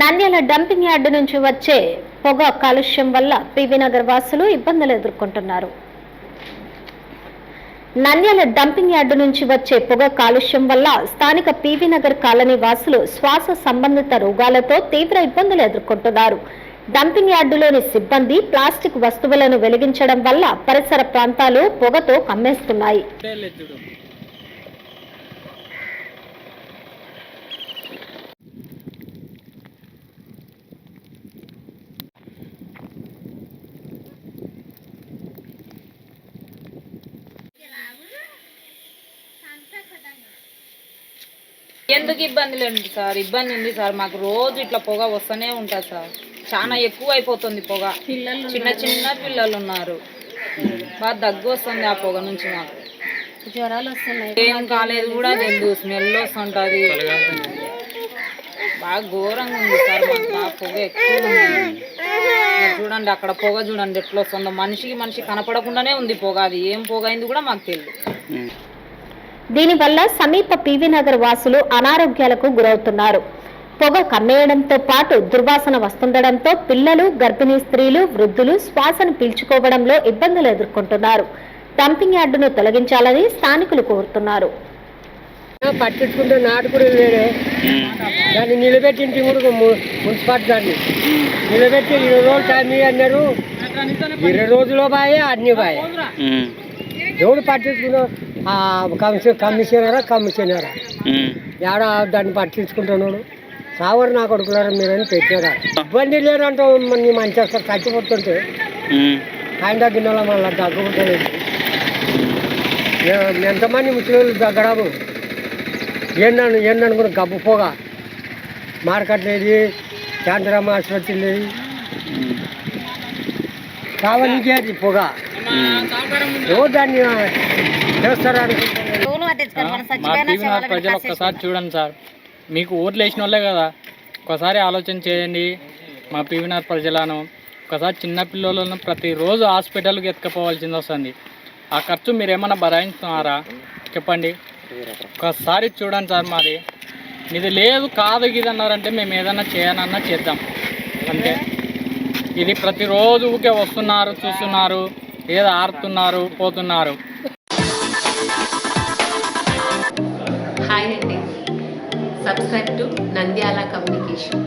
Nandyal dumping yard నుంచి వచ్చే పొగ కాలుష్యం వల్ల పివి నగర్ వాసులు ఇబ్బందులు ఎదుర్కొంటున్నారు. నంద్యాల డంపింగ్ యార్డు నుంచి వచ్చే పొగ కాలుష్యం వల్ల స్థానిక పివి నగర్ కాలనీ వాసులు శ్వాస సంబంధిత రోగాలతో తీవ్ర ఇబ్బందులు ఎదుర్కొంటున్నారు. డంపింగ్ యార్డులోని సిబ్బంది ప్లాస్టిక్ వస్తువులను వెలిగించడం వల్ల పరిసర ప్రాంతాలు పొగతో కమ్మేస్తున్నాయి. ఎందుకు ఇబ్బంది లేదు సార్? ఇబ్బంది ఉంది సార్. మాకు రోజు ఇట్లా పొగ వస్తూనే ఉంటుంది సార్. చాలా ఎక్కువ అయిపోతుంది పొగ చిన్న చిన్న పిల్లలు ఉన్నారు బాగా దగ్గు వస్తుంది ఆ పొగ నుంచి మాకు. జ్వరాలు వస్తున్నాయి. ఏం కాలేదు కూడా తెలియదు స్మెల్ వస్తుంటుంది. బాగా ఘోరంగా ఉంది సార్ మాకు. బాగా పొగ ఎక్కువ ఉంది. చూడండి అక్కడ పొగ చూడండి ఎట్లా వస్తుందో. మనిషికి మనిషి కనపడకుండానే ఉంది పొగ. అది ఏం పొగ అయింది కూడా మాకు తెలియదు దీనివల్ల సమీప పివి నగర్ వాసులు అనారోగ్యాలకు గురవుతున్నారు. పొగ కమ్మేయడంతో పాటు దుర్వాసన వస్తుండడంతో పిల్లలు గర్భిణీ స్త్రీలు వృద్ధులు శ్వాసను పీల్చుకోవడంలో ఇబ్బందులు ఎదుర్కొంటున్నారు. డంపింగ్ యార్డును తొలగించాలని స్థానికులు కోరుతున్నారు. పట్టించుకుంటే నాటుకుడు వేరే. దాన్ని నిలబెట్టి ఇంటి కూడా మున్సిపాలిటీ దాన్ని నిలబెట్టి ఇరవై రోజులు టైం అన్నారు ఇరవై రోజులు బాయే అన్ని బాయే. ఎవడు పట్టించుకున్నా కమిషన్ కమిషనరా కమిషనరా? ఏడ దాన్ని పట్టించుకుంటున్నాడు? సావరు నా కొడుకులారా మీరని పెట్టారా? ఇబ్బంది లేదంటే నీ మంచి చచ్చిపోతుంటే? ఆయన దగ్గర మళ్ళీ దగ్గుకుంటలేదు ఎంతమంది ముసలి దగ్గరాము ఏంటను ఏంటనుకున్న గబ్బు పోగా? మార్కెట్ లేదు చాంద్రమ్మ ఆసుపత్రి లేదు కావాలంటే అది పొగ? ఎవరు దాన్ని చేస్తారా ప్రజలు ఒక్కసారి చూడండి సార్. మీకు ఓట్లు వేసిన వాళ్ళే కదా. ఒకసారి ఆలోచన చేయండి. మా పీవీఆర్ ప్రజలను. ఒకసారి చిన్న పిల్లలను ప్రతిరోజు హాస్పిటల్కి ఎత్తుకుపోవాల్సింది వస్తుంది. ఆ ఖర్చు మీరు ఏమన్నా భరాయిస్తున్నారా చెప్పండి. ఒకసారి చూడండి సార్ మరి. ఇది లేదు కాదు ఇది అన్నారంటే మేము ఏదన్నా చేయనన్నా చేద్దాం. అంతే. ఇది ప్రతిరోజు ఊకే వస్తున్నారు చూస్తున్నారు. ఏదో ఆరుతున్నారు పోతున్నారు. హాయ్ అండి సబ్స్క్రైబ్ టు నంద్యాల కమ్యూనికేషన్